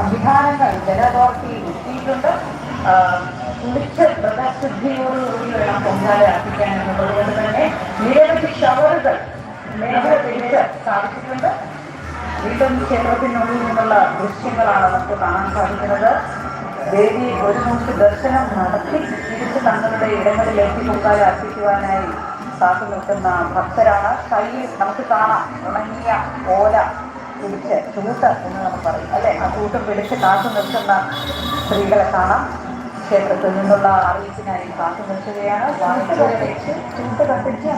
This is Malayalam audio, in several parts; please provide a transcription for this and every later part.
സംവിധാനങ്ങൾ ജല അതോറിറ്റി എത്തിയിട്ടുണ്ട് ആ, കുളിച്ച് വ്രതശുദ്ധിയോടുകൂടി വേണം പൊങ്കാല അർപ്പിക്കാൻ എന്നുള്ളത് തന്നെ നിരവധി ഷവറുകൾ മേഖല തിരിച്ച് സ്ഥാപിച്ചിട്ടുണ്ട്. വീണ്ടും ക്ഷേത്രത്തിനുള്ളിൽ നിന്നുള്ള ദൃശ്യങ്ങളാണ് നമുക്ക് കാണാൻ സാധിക്കുന്നത്. ദേവി ഒരു നോക്ക് ദർശനം നടത്തി തിരിച്ച് തങ്ങളുടെ ഇടങ്ങളിലേക്ക് പൊങ്കാല അർപ്പിക്കുവാനായി കാത്തു നിൽക്കുന്ന ഭക്തരാണ്. കയ്യിൽ നമുക്ക് കാണാം ഉണങ്ങിയ ഓല പിടിച്ച് ചൂട്ട് എന്ന് നമ്മൾ പറയും അല്ലേ? ആ ചൂട്ട് പിടിച്ച് കാത്തു നിൽക്കുന്ന സ്ത്രീകളെ കാണാം. ക്ഷേത്രത്തിൽ നിന്നുള്ള അറിയിപ്പിനായി കാത്തു വെച്ച് ചൂട്ട് കത്തിച്ച്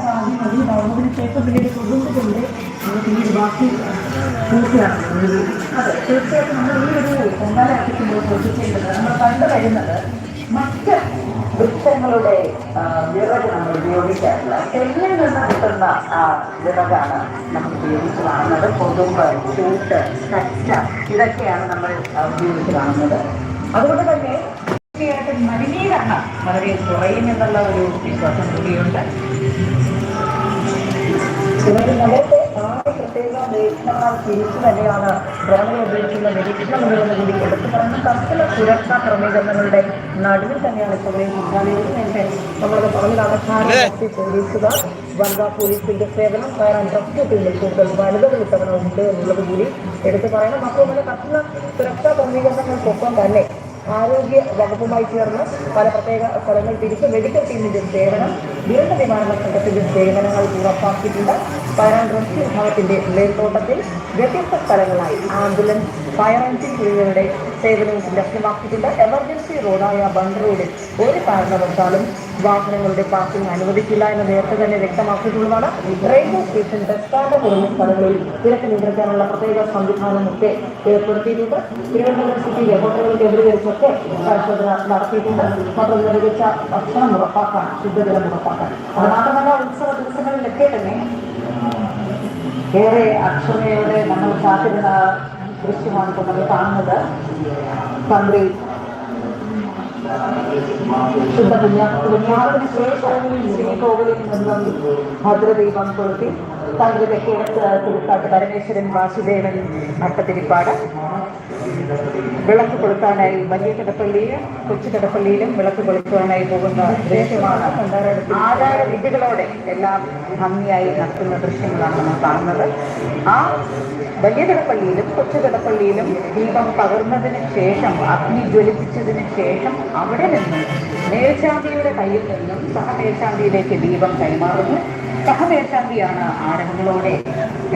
പിന്നീട് ബാക്കി പൂർത്തിയാക്കുന്നത് അതെ തീർച്ചയായിട്ടും നമ്മൾ ഈ ഒരു പൊങ്കാല അർപ്പിക്കുമ്പോൾ ശ്രദ്ധിക്കേണ്ടത് നമ്മൾ കണ്ടു വരുന്നത് മറ്റ് വൃക്ഷങ്ങളുടെ വിറക് നമ്മൾ ഉപയോഗിക്കാറില്ല. തെങ്ങിൽ നിന്ന് കിട്ടുന്ന ആ വിറകാണ് നമ്മൾ ഉപയോഗിച്ച് കാണുന്നത് കൊതുമ്പ് ചൂട്ട് കച്ച ഇതൊക്കെയാണ് നമ്മൾ ഉപയോഗിച്ച് കാണുന്നത് അതുകൊണ്ട് തന്നെ തീർച്ചയായിട്ടും മലിനീകരണം വളരെ കുറയും എന്നുള്ള ഒരു വിശ്വാസം കൂടിയുണ്ട് നഗരത്തെ നിരീക്ഷണങ്ങൾ തിരിച്ചു തന്നെയാണ് ഡ്രോണുകൾ ഉപയോഗിക്കുന്ന നിരീക്ഷണം എന്ന് കൂടി എടുത്തു പറയുന്ന തരത്തിലുള്ള സുരക്ഷാ ക്രമീകരണങ്ങളുടെ നടുവിൽ തന്നെയാണ് പൊങ്കാലയിൽ നേരത്തെ നമ്മളത് പറഞ്ഞതാണ്. ഭാരതത്തിൽ പോലീസുകാർ വനിതാ പോലീസിന്റെ സേവനം ഫയർ ആൻഡ് റെസ്ക്യൂ ടീമിൽ കൂടുതൽ വനിതകൾ ഇത്തവണ ഉണ്ട് എന്നുള്ളത് കൂടി എടുത്തു പറയണം. മാത്രമല്ല കർശന സുരക്ഷാ ക്രമീകരണങ്ങൾക്കൊപ്പം തന്നെ ആരോഗ്യ വകുപ്പുമായി ചേർന്ന് പല പ്രത്യേക സ്ഥലങ്ങൾ തിരിച്ച് മെഡിക്കൽ ടീമിന്റെ സേവനം ദുരന്ത നിവാരണ സംഘത്തിന്റെ സേവനങ്ങൾ ഉറപ്പാക്കിയിട്ടുണ്ട്. ആൻഡ് റെസ്ക്യൂ വിഭാഗത്തിന്റെ മേൽനോട്ടത്തിൽ വ്യത്യസ്ത സ്ഥലങ്ങളായി ആംബുലൻസ് ഫയർ എഞ്ചിൻ എന്നിവയുടെ സേവനവും ലഭ്യമാക്കിയിട്ടുണ്ട്. എമർജൻസി റോഡായ ബണ്ട് റോഡിൽ ഒരു കാരണവശാലും വാഹനങ്ങളുടെ പാർക്കിംഗ് അനുവദിക്കില്ല എന്ന് നേരത്തെ തന്നെ വ്യക്തമാക്കിയിട്ടുള്ളതാണ്. റെയിൽവേ സ്റ്റേഷൻ ബസ് സ്റ്റാൻഡ് തുടങ്ങിയ സ്ഥലങ്ങളിൽ തിരക്ക് നിയന്ത്രിക്കാനുള്ള പ്രത്യേക സംവിധാനമൊക്കെ ഏർപ്പെടുത്തിയിട്ടുണ്ട്. തിരുവനന്തപുരം സിറ്റി ഹോട്ടലുകൾ കേന്ദ്രീകരിച്ചൊക്കെ പരിശോധന നടത്തിയിട്ടുണ്ട്. മാത്രം മികച്ച ഭക്ഷണം ഉറപ്പാക്കാൻ ശുദ്ധജലം ഉറപ്പാക്കാൻ. അത് മാത്രമല്ല ഉത്സവ ദിവസങ്ങളിലൊക്കെ തന്നെ ഏറെ അക്ഷമയോടെ നമ്മൾ കാത്തിരുന്ന ദൃശ്യമാണ് ഇപ്പോൾ നമ്മൾ കാണുന്നത്. തന്ത്രി ശുദ്ധ പുണ്യാഹത്തിന് ശ്രീകോവിലിൽ നിന്നും ഭദ്രദീപം കൊളുത്തി. തിരുക്കാട്ട് പരമേശ്വരൻ വാസുദേവൻ അട്ടത്തിരിപ്പാട് വിളക്ക് കൊളുത്താനായി വലിയ കിടപ്പള്ളിയിലും കൊച്ചു കിടപ്പള്ളിയിലും വിളക്ക് കൊളുത്താനായി പോകുന്ന ദൃശ്യമാണ് ആചാര വിധികളോടെ എല്ലാം ഭംഗിയായി നടത്തുന്ന ദൃശ്യങ്ങളാണ് നമ്മൾ കാണുന്നത്. ആ വലിയ കിടപ്പള്ളിയിലും കൊച്ചു കിടപ്പള്ളിയിലും ദീപം പകർന്നതിന് ശേഷം അഗ്നി ജ്വലിപ്പിച്ചതിന് ശേഷം അവിടെ നിന്നും മേൽശാന്തിയുടെ കയ്യിൽ നിന്നും സഹമേൽശാന്തിയിലേക്ക് ദീപം കൈമാറുന്നു. സഹമേൽശാന്തിയാണ് ആരവങ്ങളോടെ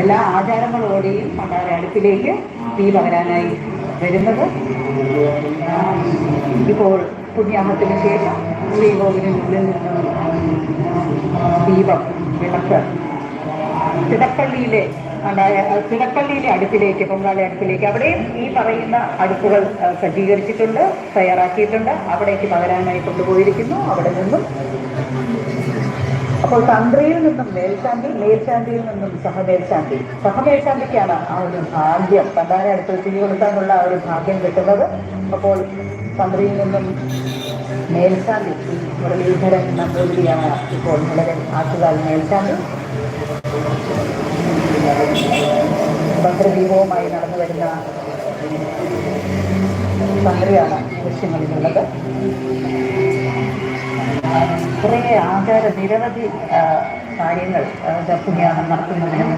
എല്ലാ ആചാരങ്ങളോടെയും പണ്ടാര അടുപ്പിലേക്ക് തീ പകരാനായി വരുന്നത് ഇപ്പോൾ പുണ്യാമത്തിന് ശേഷം ശ്രീകോവിലിനുള്ളിൽ നിന്നും ദീപം വിളക്ക്. തിടപ്പള്ളിയിലെ തിടപ്പള്ളിയിലെ അടുപ്പിലേക്ക് പൊങ്കാല അടുപ്പിലേക്ക്. അവിടെയും ഈ പറയുന്ന അടുപ്പുകൾ സജ്ജീകരിച്ചിട്ടുണ്ട് തയ്യാറാക്കിയിട്ടുണ്ട്. അവിടേക്ക് പകരാനായി കൊണ്ടുപോയിരിക്കുന്നു. അവിടെ നിന്നും അപ്പോൾ തന്ത്രിയിൽ നിന്നും മേൽശാന്തി മേൽശാന്തിയിൽ നിന്നും സഹമേൽശാന്തി. സഹമേൽശാന്തിക്കാണ് ആ ഒരു ഭാഗ്യം. തന്താനെ അടുത്ത് തിരി കൊടുക്കാനുള്ള ആ ഒരു ഭാഗ്യം കിട്ടുന്നത്. അപ്പോൾ തന്ത്രിയിൽ നിന്നും മേൽശാന്തി മുരളീധരൻ നമ്പൂതിരിയാണ് ഇപ്പോൾ നിലവിൽ ആറ്റുകാൽ മേൽശാന്തി. ഭദ്രദീപവുമായി നടന്നു വരുന്ന തന്ത്രിയാണ് ദൃശ്യങ്ങളിലുള്ളത്. കുറേ ആചാര നിരവധി കാര്യങ്ങൾ പുണ്യാഹം നടത്തുന്നതിനും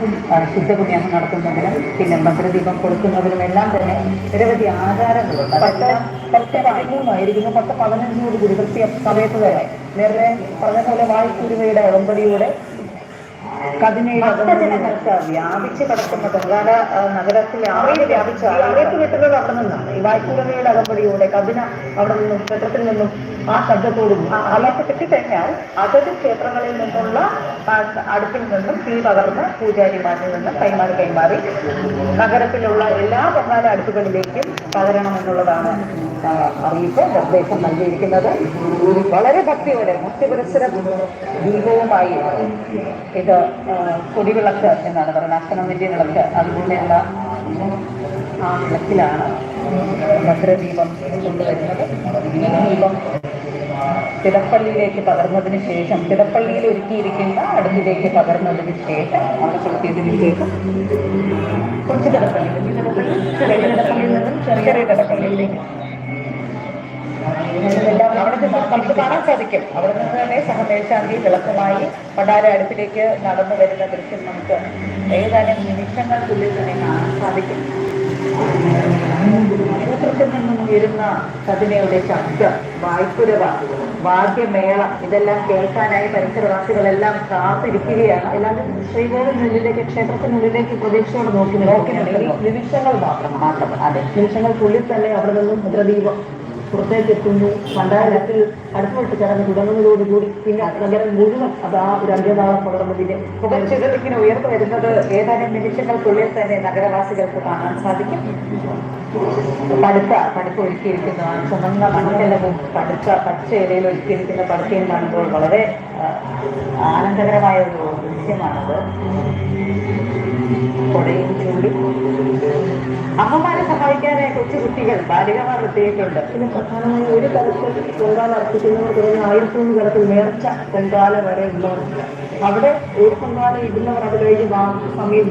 ശുദ്ധ പുണ്യാഹം നടത്തുന്നതിനും പിന്നെ മന്ത്രദീപം കൊടുക്കുന്നതിനും എല്ലാം തന്നെ നിരവധി ആചാരങ്ങളുണ്ട് പത്ത് പത്ത് പതിമൂന്നായിരിക്കുന്നു. പത്ത് പതിനഞ്ചോട് കൂടി കൃത്യ സമയത്ത് വരെ നേരത്തെ പറഞ്ഞ പോലെ വായ്പൂരുവയുടെ അകമ്പടിയോടെ ഭക്തജനങ്ങൾക്ക് വ്യാപിച്ച് കിടക്കുന്ന ബംഗാള നഗരത്തിൽ ആറയിൽ വ്യാപിച്ച അറിയിപ്പ് കിട്ടുന്നത് അവിടെ നിന്നാണ്. ഈ വായ്പൂരമയുടെ അകമ്പടിയോടെ കതിന അവിടെ നിന്നും ക്ഷേത്രത്തിൽ നിന്നും ആ ശബ്ദത്തോടും അറിയിപ്പ് കിട്ടിക്കഴിഞ്ഞാൽ അതത് ക്ഷേത്രങ്ങളിൽ നിന്നുള്ള അടുപ്പിൽ നിന്നും തീ പകർന്ന് പൂജാരിമാരിൽ നിന്നും കൈമാറി കൈമാറി നഗരത്തിലുള്ള എല്ലാ ബംഗാള അടുപ്പുകളിലേക്കും പകരണമെന്നുള്ളതാണ് അറിയിപ്പ് നിർദ്ദേശം നൽകിയിരിക്കുന്നത്. വളരെ ഭക്തിയോടെ മുക്തിപുരസര ദീപവുമായി ഇത് കൊടിവിളക്ക് എന്നാണ് പറയുന്നത്. അഷ്ടമന്ത്യ വിളക്ക് അതുപോലെയുള്ള ആ വിളക്കിലാണ് ഭദ്രദീപം കൊണ്ടുവരുന്നത്. ദീപം തിടപ്പള്ളിയിലേക്ക് പകർന്നതിന് ശേഷം തിടപ്പള്ളിയിൽ ഒരുക്കിയിരിക്കുന്ന അടുത്തിലേക്ക് പകർന്നതിന് ശേഷം അവിടെ കൊടുത്തിയതിന് ശേഷം കുറച്ച് തിടപ്പള്ളി ചെറിയ തിടപ്പള്ളിയിൽ നിന്നും ചെറിയ തിടപ്പള്ളിയിലേക്ക് എല്ലാം അവിടെ നമുക്ക് കാണാൻ സാധിക്കും. അവിടെ നിന്ന് തന്നെ സഹമേശാന്തി വിളക്കുമായി പണ്ടാര അടുപ്പിലേക്ക് നടന്നു വരുന്ന ദൃശ്യം നമുക്ക് ഏതാനും നിമിഷങ്ങൾക്കുള്ളിൽ തന്നെ കാണാൻ സാധിക്കും. ക്ഷേത്രത്തിൽ നിന്നും ഉയരുന്ന കതിനയുടെ ശബ്ദം വായ്പുരവ വാദ്യമേള ഇതെല്ലാം കേൾക്കാനായി പരിസരവാസികളെല്ലാം കാത്തിരിക്കുകയാണ്. എല്ലാവരും ശ്രീകോവിലിനുള്ളിലേക്ക് ക്ഷേത്രത്തിനുള്ളിലേക്ക് പ്രതീക്ഷയോടെ നോക്കി നോക്കി. നിമിഷങ്ങൾ മാത്രം മാത്രം അതെ. നിമിഷങ്ങൾക്കുള്ളിൽ തന്നെ അവിടെ നിന്നും ഭദ്രദീപം പുറത്തേക്ക് എത്തുന്നു പണ്ടാരത്തിൽ അടുത്തുവിട്ട് ചടങ്ങ് തുടങ്ങുന്നതോടുകൂടി പിന്നെ നഗരം മുഴുവൻ അത് ആ ഒരു അന്ത്യനാളം പകർന്നതിന്റെ പുകച്ചിതൽ ഇങ്ങനെ ഉയർന്നു വരുന്നത് ഏതാനും നിമിഷങ്ങൾക്കുള്ളിൽ തന്നെ നഗരവാസികൾക്ക് കാണാൻ സാധിക്കും. പടുത്ത പടുത്ത ഒരുക്കിയിരിക്കുന്ന ആ ചുമന്ന മണ്ണെല്ലവും പടുത്ത പച്ച ഇലയിൽ ഒരുക്കിയിരിക്കുന്ന പടുക്കയും കാണുമ്പോൾ വളരെ ആനന്ദകരമായ ഒരു ദൃശ്യമാണത്. കൊടയും ചൂടും അമ്മമാരെ സഹായിക്കാനായി കൊച്ചുകുട്ടികൾ ബാലികമാർ എത്തിയിട്ടുണ്ട്. പിന്നെ പ്രധാനമായി ഒരു തലത്തിൽ പൊങ്കാല അർപ്പിക്കുന്നവർ തുടങ്ങി ആയിരത്തൊന്ന് തലത്തിൽ നേർച്ച പൊങ്കാല വരെ ഉള്ളവർ. അവിടെ ഒരു പൊങ്കാല ഇടുന്നവർ അത് കഴിഞ്ഞ്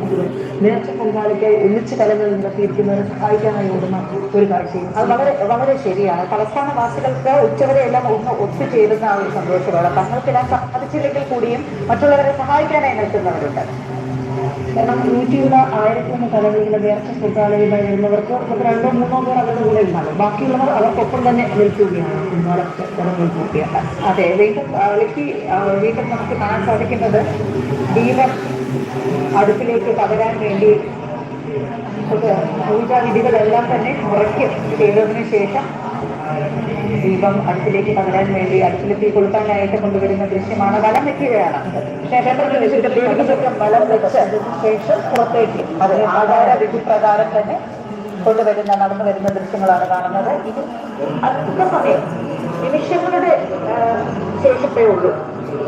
മുഴുവൻ നേർച്ച പൊങ്കാലയ്ക്കായി ഒന്നിച്ച് കലങ്ങളിൽ നിർത്തിയിരിക്കുന്നവരെ സഹായിക്കാനായി ഓടുന്ന ഒരു കാഴ്ചയും. അത് വളരെ വളരെ ശരിയാണ്. തലസ്ഥാനവാസികൾക്ക് ഉച്ചവരെ എല്ലാം ഒന്ന് ഒത്തുചേരുന്ന ആ ഒരു സന്തോഷമാണ്. തങ്ങൾക്കിടാൻ സാധിച്ചില്ലെങ്കിൽ കൂടിയും മറ്റുള്ളവരെ സഹായിക്കാനായി നിൽക്കുന്നവരുണ്ട്. കാരണം നൂറ്റിയുള്ള ആയിരത്തിയൊന്ന് കലകളിലെ നേർച്ച കൂട്ടാളികളായി വരുന്നവർക്ക് നമുക്ക് രണ്ടോ മൂന്നോ പേർ അവരുടെ കൂടെ ഉണ്ടാകും ബാക്കിയുള്ളവർ അവർക്കൊപ്പം തന്നെ നിൽക്കുകയാണ്. കുടുംബങ്ങൾ പൂർത്തിയാക്കാൻ. അതെ വീണ്ടും വിളിക്ക് വീണ്ടും നമുക്ക് കാണാൻ സാധിക്കുന്നത് ദീപം അടുപ്പിലേക്ക് പകരാൻ വേണ്ടി പൂജാവിധികളെല്ലാം തന്നെ മുറയ്ക്ക് ചെയ്തതിനു ശേഷം ദീപം അടുത്തിലേക്ക് പകരാൻ വേണ്ടി അടുത്തിലെത്തി കൊടുക്കാനായിട്ട് കൊണ്ടുവരുന്ന ദൃശ്യമാണ് വലം വെക്കുകയാണ്. വലം വെച്ചതിന് ശേഷം പുറത്തേക്ക് അത് ആധാര വിധി പ്രകാരം തന്നെ കൊണ്ടുവരുന്ന നടന്നു വരുന്ന ദൃശ്യങ്ങളാണ് കാണുന്നത്. ഇത് അല്പസമയം നിമിഷങ്ങളുടെ ശേഷിപ്പേ ഉള്ളൂ.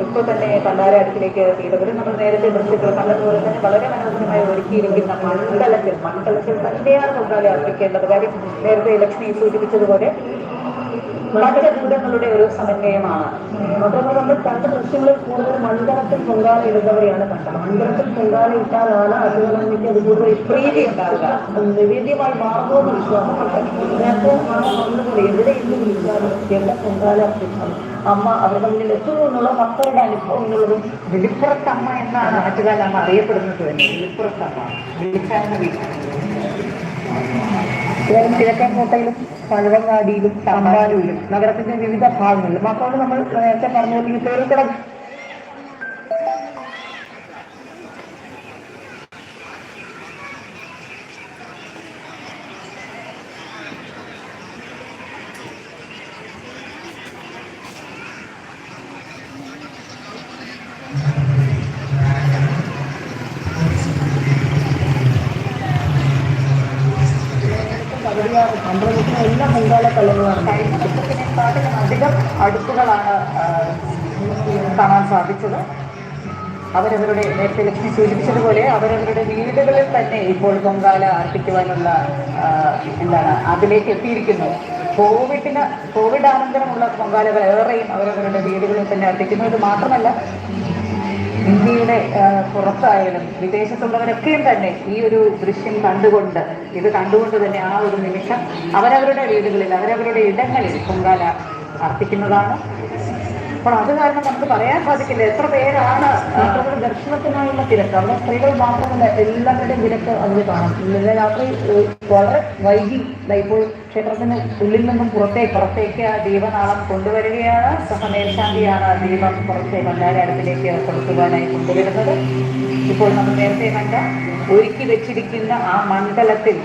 ഇപ്പോൾ തന്നെ പണ്ടാര അടുത്തിലേക്ക് എത്തിയവർ നമ്മൾ നേരത്തെ ദൃശ്യത്തിൽ കണ്ടതുപോലെ തന്നെ വളരെ മനോഹരമായി ഒരുക്കിയിരിക്കുന്ന മണ്ഡലത്തിൽ മണ്ഡലത്തിൽ തന്നെയാണ് പൊങ്കാല അർപ്പിക്കേണ്ടത്. കാര്യം നേരത്തെ ലക്ഷ്മി സൂചിപ്പിച്ചതുപോലെ പഞ്ചഭൂതങ്ങളുടെ ഒരു സമന്വയമാണ്. മാത്രമല്ല നമ്മൾ കണ്ട ദൃശ്യങ്ങളിൽ കൂടുതൽ മണ്ഡലത്തിൽ പൊങ്കാല ഇടുന്നവരെയാണ് കണ്ടത്. മണ്ഡലത്തിൽ പൊങ്കാല ഇട്ടാലാണ് അതുകൊണ്ട് അത് കൂടുതൽ പ്രീതി ഉണ്ടാവുക. നിവേദ്യമായി മാറുമെന്ന് എന്ന് പറഞ്ഞതുപോലെ എവിടെ ഇന്ന് വിളിച്ചാലും പൊങ്കാല അമ്മ അവരുടെ മുന്നിൽ എത്തുന്നു എന്നുള്ള മക്കളുടെ അനുഭവം എന്നുള്ളത് വിളിപ്പുറത്തമ്മ എന്നാണ് ആറ്റുകാലമ്മ അറിയപ്പെടുന്നത് തന്നെ. വിളിപ്പുറത്തമ്മ. വിളിച്ചാൽ ഇതായാലും കിഴക്കൻ കോട്ടയിലും പഴവങ്ങാടിയിലും തമ്പാനൂരിലും നഗരത്തിന്റെ വിവിധ ഭാഗങ്ങളിലും. മാത്രമല്ല നമ്മൾ നേരത്തെ പറഞ്ഞ പോലെ ഈ പേരുകട അവരവരുടെ നേരത്തെ ലക്ഷ്മി സൂചിപ്പിച്ചതുപോലെ അവരവരുടെ വീടുകളിൽ തന്നെ ഇപ്പോൾ പൊങ്കാല അർപ്പിക്കുവാനുള്ള എന്താണ് അതിലേക്ക് എത്തിയിരിക്കുന്നു. കോവിഡിന് കോവിഡ് അനന്തരമുള്ള പൊങ്കാലകൾ ഏറെയും അവരവരുടെ വീടുകളിൽ തന്നെ അർപ്പിക്കുന്നു. ഇത് മാത്രമല്ല ഇന്ത്യയുടെ പുറത്തായാലും വിദേശത്തുള്ളവരൊക്കെയും തന്നെ ഈ ഒരു ദൃശ്യം കണ്ടുകൊണ്ട് ഇത് കണ്ടുകൊണ്ട് തന്നെ ആ ഒരു നിമിഷം അവരവരുടെ വീടുകളിൽ അവരവരുടെ ഇടങ്ങളിൽ പൊങ്കാല അർപ്പിക്കുന്നതാണ്. അപ്പോൾ അത് കാരണം നമുക്ക് പറയാൻ സാധിക്കില്ല എത്ര പേരാണ് ദർശനത്തിനായുള്ള തിരക്ക്. അവിടെ സ്ത്രീകൾ മാത്രമല്ല എല്ലാവരുടെയും തിരക്ക് അതിൽ കാണാം. ഇന്നലെ രാത്രി വളരെ വൈകി. ഇപ്പോൾ ക്ഷേത്രത്തിന് ഉള്ളിൽ നിന്നും പുറത്തേക്ക് പുറത്തേക്ക് ആ ദീപനാളം കൊണ്ടുവരികയാണ്. സഹമേൽശാന്തിയാണ് ദീപം പുറത്തെ ഭണ്ഡാര അടുപ്പിലേക്ക് കൊടുക്കുവാനായി കൊണ്ടുവരുന്നത്. ഇപ്പോൾ നമ്മൾ നേരത്തെ കണ്ട ഒരുക്കി വെച്ചിരിക്കുന്ന ആ മണ്ഡലത്തിൽ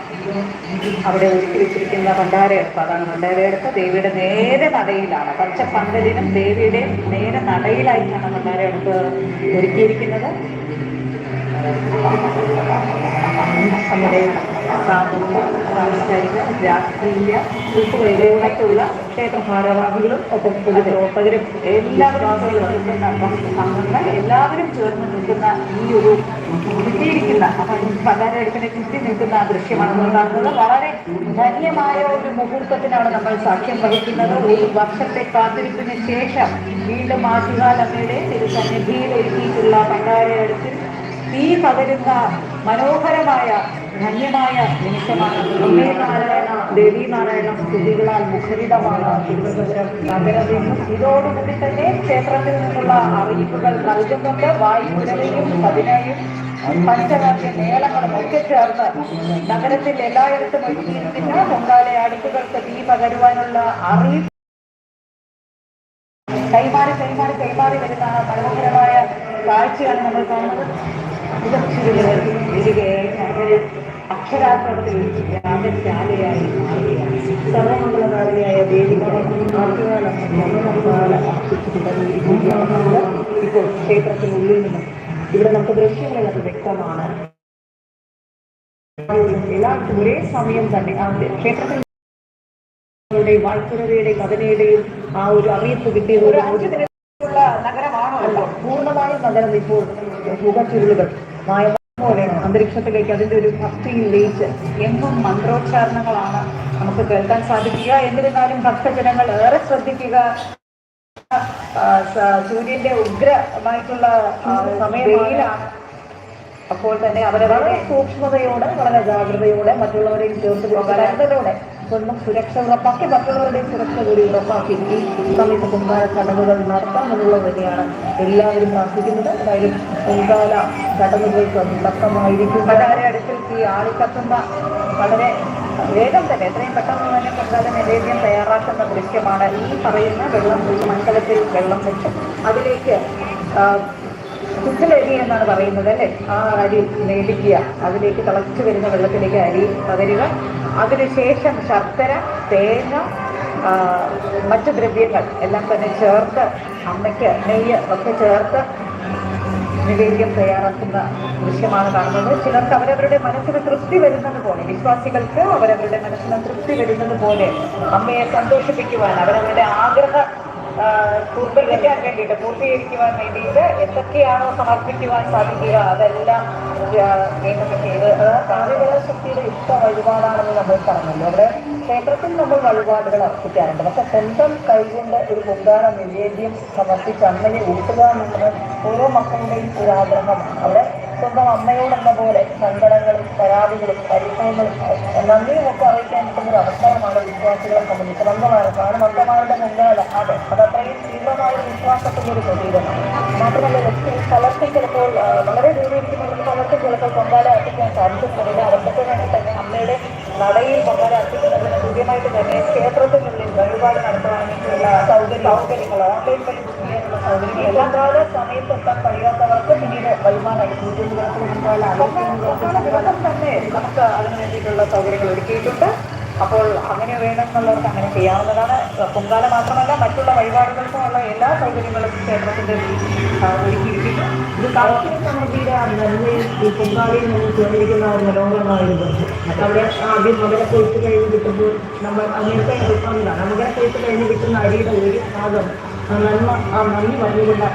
അവിടെ ഒരുക്കി വെച്ചിരിക്കുന്ന ഭണ്ഡാരയടുപ്പ് അതാണ് ഭണ്ഡാരയടുപ്പ് ദേവിയുടെ നേരെ നടയിലാണ്. പച്ച പന്തലിനും ദേവിയുടെ നേരെ നടയിലായിട്ടാണ് ഭണ്ഡാരയടുപ്പ് ഒരുക്കിയിരിക്കുന്നത്. നമ്മുടെ സാംസ്കാരിക രാഷ്ട്രീയ ഉൾപ്പെടെയുള്ള ക്ഷേത്ര ഭാരവാഹികളും ഒപ്പം പ്രവർത്തകരും എല്ലാവരും എല്ലാവരും ചേർന്ന് നിൽക്കുന്ന ഈ ഒരു കിട്ടിയിരിക്കുന്ന പതാര എടുക്കുന്ന കിട്ടി നിൽക്കുന്ന ആ ദൃശ്യമാണ് നമ്മൾ കാണുന്നത്. വളരെ ധന്യമായ ഒരു മുഹൂർത്തത്തിനാണ് നമ്മൾ സാക്ഷ്യം വഹിക്കുന്നത്. ഒരു വർഷത്തെ കാത്തിരിപ്പിന് ശേഷം വീണ്ടും ആറ്റുകാലമ്മയുടെ തിരുസന്നിധിയിൽ ഒരുക്കിയിട്ടുള്ള പണ്ടാരയടുത്തിൽ തീ പകരുന്ന മനോഹരമായ ധന്യമായ നിമിഷമാണ്. നാരായണ ദേവീനാരായണ സ്തുതികളാൽ മുഖരിതമാണ് നഗരമെന്നും ഇതോടുകൂടി തന്നെ ക്ഷേത്രത്തിൽ നിന്നുള്ള അറിയിപ്പുകൾ നൽകുന്നുണ്ട്. വായുവിടവയും പതിനയും പഞ്ചവാദ്യ മേളങ്ങളും ഒക്കെ ചേർന്ന് നഗരത്തിൽ എല്ലായിടത്തും ഒരുക്കിയിരിക്കുന്ന പൊങ്കാല അടുക്കുകൾക്ക് തീ പകരുവാനുള്ള അറിയിപ്പ് കൈമാറി കൈമാറി കൈമാറി വരുന്ന മനോഹരമായ കാഴ്ചയാണ് നമ്മൾ കാണുന്നത്. ഇതൊക്കെ ഇപ്പോൾ ക്ഷേത്രത്തിനുള്ളിൽ ഇവിടെ വ്യക്തമാണ് ഒരേ സമയം തന്നെ ക്ഷേത്രത്തിൽ യുടെ വാഴ്ത്തുരയുടെയും കഥനയുടെയും ആ ഒരു അറിയിപ്പ് കിട്ടിയത് ഒരു പൂർണമായും നഗരം ഇപ്പോൾ മുഖച്ചുരുളുകൾ മായ പോലെയാണ്. അന്തരീക്ഷത്തിലേക്ക് അതിന്റെ ഒരു ഭക്തിയിൽ ലയിച്ച് എങ്ങും മന്ത്രോച്ചാരണങ്ങളാണ് നമുക്ക് കേൾക്കാൻ സാധിക്കുക. എന്നിരുന്നാലും ഭക്തജനങ്ങൾ ഏറെ ശ്രദ്ധിക്കുക. സൂര്യന്റെ ഉഗ്രമായിട്ടുള്ള സമയമാണ് അപ്പോൾ തന്നെ അവരെ വളരെ സൂക്ഷ്മതയോടെ വളരെ ജാഗ്രതയോടെ മറ്റുള്ളവരെയും ചേർത്ത് കരുതലോടെ സ്വന്തം സുരക്ഷ ഉറപ്പാക്കി മറ്റുള്ളവരുടെ സുരക്ഷ കൂടി ഉറപ്പാക്കി ഈ സമയത്ത് പൊങ്കാല ചടങ്ങുകൾ നടത്താം എന്നുള്ളത് തന്നെയാണ് എല്ലാവരും പ്രാർത്ഥിക്കുന്നത്. എന്തായാലും പൊങ്കാല ചടങ്ങുകൾക്ക് തുടക്കമായിരിക്കും. വളരെ അടുത്തിൽ ഈ ആളിക്കത്തുന്ന വളരെ വേഗം തന്നെ എത്രയും പെട്ടെന്ന് തന്നെ പൊങ്കാല നിവേദ്യം തയ്യാറാക്കുന്ന ദൃശ്യമാണ് ഈ പറയുന്ന വെള്ളം മണ്ഡലത്തിൽ വെള്ളം വെച്ച് അതിലേക്ക് കുത്തലരി എന്നാണ് പറയുന്നത് അല്ലേ? ആ അരി നേടിക്കുക അതിലേക്ക് തിളച്ചു വരുന്ന വെള്ളത്തിലേക്ക് അരി പകരുക. അതിനുശേഷം ശർക്കര തേങ്ങ മറ്റു ദ്രവ്യങ്ങൾ എല്ലാം തന്നെ ചേർത്ത് അമ്മയ്ക്ക് നെയ്യ് ഒക്കെ ചേർത്ത് നിവേദ്യം തയ്യാറാക്കുന്ന ദൃശ്യമാണ് കാണുന്നത്. ചിലർക്ക് അവരവരുടെ മനസ്സിന് തൃപ്തി വരുന്നത് പോലെ വിശ്വാസികൾക്ക് അവരവരുടെ മനസ്സിന് തൃപ്തി വരുന്നത് പോലെ അമ്മയെ സന്തോഷിപ്പിക്കുവാൻ അവരവരുടെ ആഗ്രഹ പൂർത്തീകരിക്കാൻ വേണ്ടിയിട്ട് പൂർത്തീകരിക്കുവാൻ വേണ്ടിയിട്ട് എന്തൊക്കെയാണോ സമർപ്പിക്കുവാൻ സാധിക്കുക അതെല്ലാം നീക്കം ചെയ്ത് കാവികള ശക്തിയുടെ ഇഷ്ട വഴിപാടാണെന്ന് നമ്മൾ പറഞ്ഞല്ലോ. അവിടെ ക്ഷേത്രത്തിൽ നമ്മൾ വഴിപാടുകൾ അർപ്പിക്കാറുണ്ട്. പക്ഷെ സ്വന്തം കൈകൊണ്ട് ഒരു പൊങ്കാല നിവേദ്യം സമർപ്പിച്ച് അമ്മയെ ഊട്ടുക എന്നുള്ളത് ഓരോ മക്കളുടെയും ഒരു ആഗ്രഹമാണ്. അവിടെ സ്വന്തം അമ്മയോടെന്ന പോലെ സങ്കടങ്ങളും പരാതികളും പരിഭവങ്ങളും നന്ദിയും ഒക്കെ അറിയിക്കാൻ പറ്റുന്ന ഒരു അവസരമാണ് വിശ്വാസികളെ സംബന്ധിച്ച്. നന്ദമാണ് കാരണം അമ്മമാരുടെ പൊങ്കാല അതെ അത് അത്രയും തീവ്രമായ വിശ്വാസത്തിന്റെ ഒരു പ്രതീകമാണ്. മാത്രമല്ല വ്യക്തി സ്ഥലത്തിൽ ചിലപ്പോൾ വളരെ ദൂരെ ഇരിക്കുന്ന സ്ഥലത്ത് ചിലപ്പോൾ പൊങ്കാല അർപ്പിക്കാൻ സാധിച്ചിട്ടില്ല. അവർക്ക് വേണ്ടി തന്നെ അമ്മയുടെ നടയിൽ പൊങ്കാല അർപ്പിക്കുന്നതിന് തുല്യമായിട്ട് തന്നെ ക്ഷേത്രത്തിനുള്ളിൽ വഴിപാട് നടത്തുവാൻ സൗകര്യ സൗകര്യങ്ങൾ ഓൺലൈൻ വഴി എല്ലാം കാല സമയത്തെത്താൻ കഴിയാത്തവർക്ക് പിന്നീട് ദിവസം തന്നെ നമുക്ക് അതിനു വേണ്ടിയിട്ടുള്ള സൗകര്യങ്ങൾ ഒരുക്കിയിട്ടുണ്ട് അപ്പോൾ അങ്ങനെ വേണമെന്നുള്ളവർക്ക് അങ്ങനെ ചെയ്യാവുന്നതാണ് പൊങ്കാല മാത്രമല്ല മറ്റുള്ള വഴിപാടുകൾക്കുമുള്ള എല്ലാ സൗകര്യങ്ങളും ക്ഷേത്രത്തിന്റെ ഇത് ഈ ആദ്യം കഴിഞ്ഞ് കിട്ടുമ്പോൾ നമ്മൾ അങ്ങനത്തെ കൊയ്ത്ത് കഴിഞ്ഞ് കിട്ടുന്ന അരിയുടെ ഒരു ഭാഗം നന്മ ആ നന്ദി പറഞ്ഞുകൊണ്ട്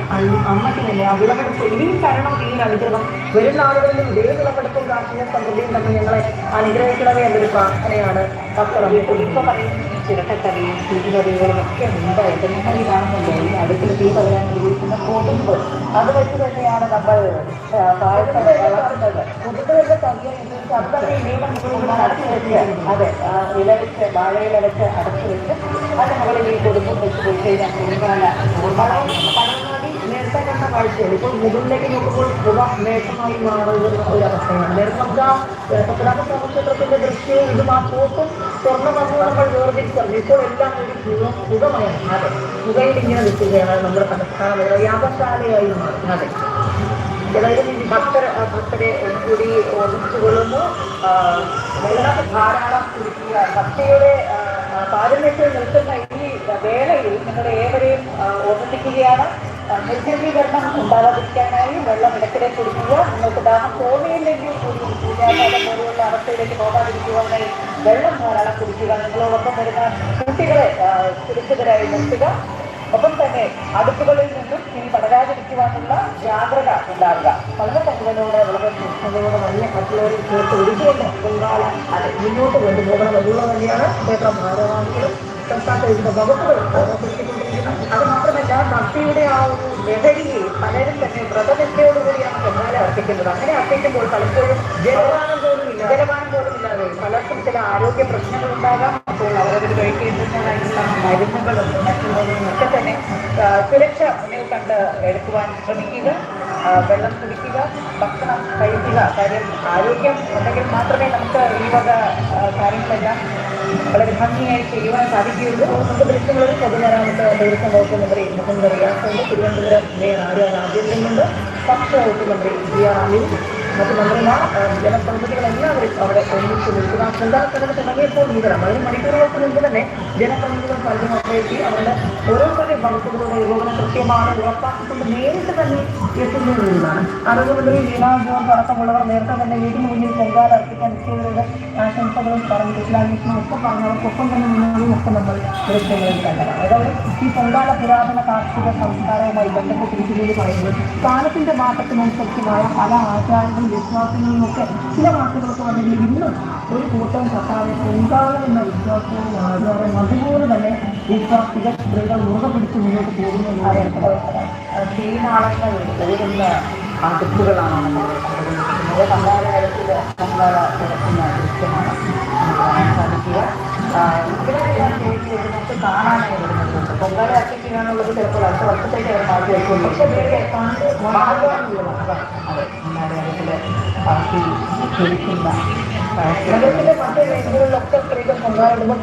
അമ്മയ്ക്ക് തന്നെ വിളവെടുപ്പ് ഇതിന് കാരണം ഈ അനുഗ്രഹം. വരും നാളുകളിലും ഇതേ വിളവെടുപ്പും കാർഷിക സമൃദ്ധിയും തന്നെ ഞങ്ങളെ അനുഗ്രഹിക്കണമേ എന്നൊരു പ്രാർത്ഥനയാണ് ഭക്തർ ഇപ്പൊ പറയുന്ന ചിരട്ടക്കറിയും ചുരുകറികളും ഒക്കെ ഉണ്ടായിട്ട് നിങ്ങൾ ഈ കാണുന്നുണ്ടോ. ഈ അടുപ്പിൽ തീ പകരാൻ ഉപയോഗിക്കുന്ന കൊതുമ്പ് അത് വെച്ച് തന്നെയാണ് നമ്മൾ വളർത്തുന്നത് കൊതുമ്പുകളുടെ ഉപയോഗിച്ച് അത് അടച്ചു വെച്ച് അതെ ഇല വെച്ച് വാഴയില വെച്ച് അടച്ചു വെച്ച് അതിന് മുകളിൽ ഈ കൊതുമ്പും വെച്ച് പോയി കഴിഞ്ഞാൽ പൊങ്കാല വളരെ പഴങ്ങാടി നേരത്തെ കണ്ട കാഴ്ചയാണ്. ഇപ്പോൾ മുകളിലേക്ക് നോക്കുമ്പോൾ പുക മേഘമായി മാറുന്ന ഒരു അവസ്ഥയാണ് നേരത്തെ നമുക്ക് ആ പത്തനാഭ സമക്ഷേത്രത്തിന്റെ ദൃശ്യവും ഇതും ആ സ്വർണ വന്നു നമ്മൾ വേർതിരിച്ചറിഞ്ഞു. ഇപ്പോൾ എല്ലാം ഒരു പുക പുകമയാണ് അതെ. പുകയിൽ ഇങ്ങനെ നിൽക്കുകയാണ് നമ്മുടെ തലസ്ഥാനം യാഗശാലയായി മാറുന്നത് അതെ. അതായത് ഈ ഭക്തർ ഭക്തരെ ഒന്നുകൂടി ഓർമ്മിച്ചുകൊള്ളുന്നു കൊള്ളുന്നു. വെള്ളം ധാരാളം കുടിക്കുക ഭക്തിയുടെ പാരമ്യത്തിൽ നിൽക്കുന്ന ഈ വേളയിൽ നിങ്ങളുടെ ഏവരെയും ആ, ഓർമ്മിപ്പിക്കുകയാണ് നിർജലീകരണം ഉണ്ടാകാതിരിക്കാനായി വെള്ളം ഇടയ്ക്കിടെ കുടിക്കുക. നിങ്ങൾക്ക് ദാഹം തോന്നിയില്ലെങ്കിൽ കൂടി സൂര്യാഘാതം പോലെയുള്ള അവസ്ഥയിലേക്ക് പോകാതിരിക്കുവാനായി വെള്ളം ധാരാളം കുടിക്കുക. നിങ്ങളോടൊപ്പം വരുന്ന കുട്ടികളെ സുരക്ഷിതരായി നിർത്തുക. ഒപ്പം തന്നെ അടുപ്പുകളിൽ നിന്നും ഇനി പടരാതിരിക്കുവാനുള്ള ജാഗ്രത ഉണ്ടാവുക. വളരെ പങ്കുവനോട് വളരെ സൂക്ഷ്മതയോടെ വലിയ മറ്റുള്ളവരിൽ ചേർത്ത് ഒഴുകിയുള്ള പൊങ്കാല അത് മുന്നോട്ട് കൊണ്ടുപോകണം എന്നുള്ള തന്നെയാണ് ക്ഷേത്ര ഭാരവാഹികളും സംസ്ഥാനത്തെ വിവിധ ഓർമ്മിപ്പിച്ചുകൊണ്ടിരിക്കുന്നത് അത് മാത്രമല്ല ഭക്തിയുടെ ആ ഒരു ലഹരിയെ പലരും തന്നെ വ്രതനിഷ്ഠയോടുകൂടിയാണ് പൊങ്കാല അർപ്പിക്കുന്നത്. അങ്ങനെ അർപ്പിക്കുമ്പോൾ പലപ്പോഴും ജലപാനം പോലും ഇല്ല ജലപാനം പോലും ഇല്ലാതെ പലർക്കും ചില ആരോഗ്യ പ്രശ്നങ്ങൾ ഉണ്ടാകാം അപ്പോൾ അവരവർ കഴിക്കേണ്ടതായിട്ടുള്ള മരുന്നുകളും മറ്റുള്ളവരും ഒക്കെ തന്നെ സുരക്ഷ മുന്നിൽ കണ്ട് എടുക്കുവാൻ ശ്രമിക്കുക വെള്ളം കുടിക്കുക ഭക്ഷണം കഴിക്കുക കാര്യം ആരോഗ്യം ഉണ്ടെങ്കിൽ മാത്രമേ നമുക്ക് ഈ വക കാര്യങ്ങളെല്ലാം വളരെ ഭംഗിയായി ചെയ്യുവാൻ സാധിക്കുകയുള്ളൂ. നമുക്ക് ദൃശ്യങ്ങളും പൊതുമരാമത്ത് ടൂറിസം വകുപ്പ് മന്ത്രി മുഹമ്മദ് റിയാസുണ്ട് തിരുവനന്തപുരം മേയർ ആര്യ രാജേന്ദ്രനുണ്ട് ഭക്ഷ്യ വകുപ്പ് മന്ത്രി ജി ആർ അനിൽ ജനപ്രതിനിധികളെല്ലാവരും അവിടെ ഒന്നിച്ച് നിൽക്കുക. പൊങ്കാലക്കടന്ന് തുടങ്ങിയപ്പോൾ മുതലാണ് ഒരു മണിക്കൂറുകൾക്ക് മുമ്പ് തന്നെ ജനപ്രതിനിധികൾ പലരും അവരുടെ ഓരോരുത്തരുടെയും വകുപ്പുകളുടെ ഏകോപനം കൃത്യമാണ് ഉറപ്പാക്കിക്കൊണ്ട് നേരിട്ട് തന്നെ എത്തുന്നതാണ് ആരോഗ്യമന്ത്രി ലീന ജോർജ് അടക്കമുള്ളവർ നേരത്തെ തന്നെ വീടിന് മുന്നിൽ പൊങ്കാല അർപ്പിക്കാൻ എത്തിയവരുടെ ആശംസകളും പറഞ്ഞു. വിശദാന്വേഷണം ഒക്കെ പറഞ്ഞവർക്കൊപ്പം തന്നെ മുന്നോട്ടും ഒക്കെ നമ്മൾ ദൃശ്യങ്ങളിൽ കണ്ടതാണ് അതായത് ഈ പൊങ്കാല പുരാതന കാർഷിക സംസ്കാരവുമായി ബന്ധപ്പെട്ടിരിക്കുന്നത് പറയുന്നത് കാലത്തിന്റെ മാറ്റത്തിനനുസരിച്ചുമായ പല ആചാരങ്ങളും വിശ്വാസങ്ങളും ഒക്കെ ചില വാക്കുകളൊക്കെ വന്നെങ്കിൽ ഇന്നും ഒരു കൂട്ടം കത്താതെ പൊങ്കാല എന്ന വിശ്വാസവും ആചാരം അതുപോലെ തന്നെ വിശ്വാസികൾ സ്ത്രീകൾ മുറുകെ പിടിച്ച് മുന്നോട്ട് പോകുന്നു തീനാളങ്ങൾ ഓടുന്ന അടുപ്പുകളാണ് നമ്മൾ കണ്ടുകൊണ്ടിരിക്കുന്നത് പങ്കാലത്തിൽ പങ്കാല കിടക്കുന്ന ദൃശ്യമാണ് സാധിക്കുക. നമുക്ക് കാണാനായി വരുന്നുണ്ട് പൊങ്കാല അർപ്പിക്കാനുള്ളത് ചിലപ്പോൾ അടുത്ത വർഷത്തേക്ക് അവർ മാറ്റി വെക്കും പക്ഷേ പാർട്ടി മാർഗമുള്ളതാണ് നഗരത്തിലെ മറ്റു മേഖലകളിലൊക്കെ സ്ത്രീകൾ കൊണ്ടാടുമ്പോൾ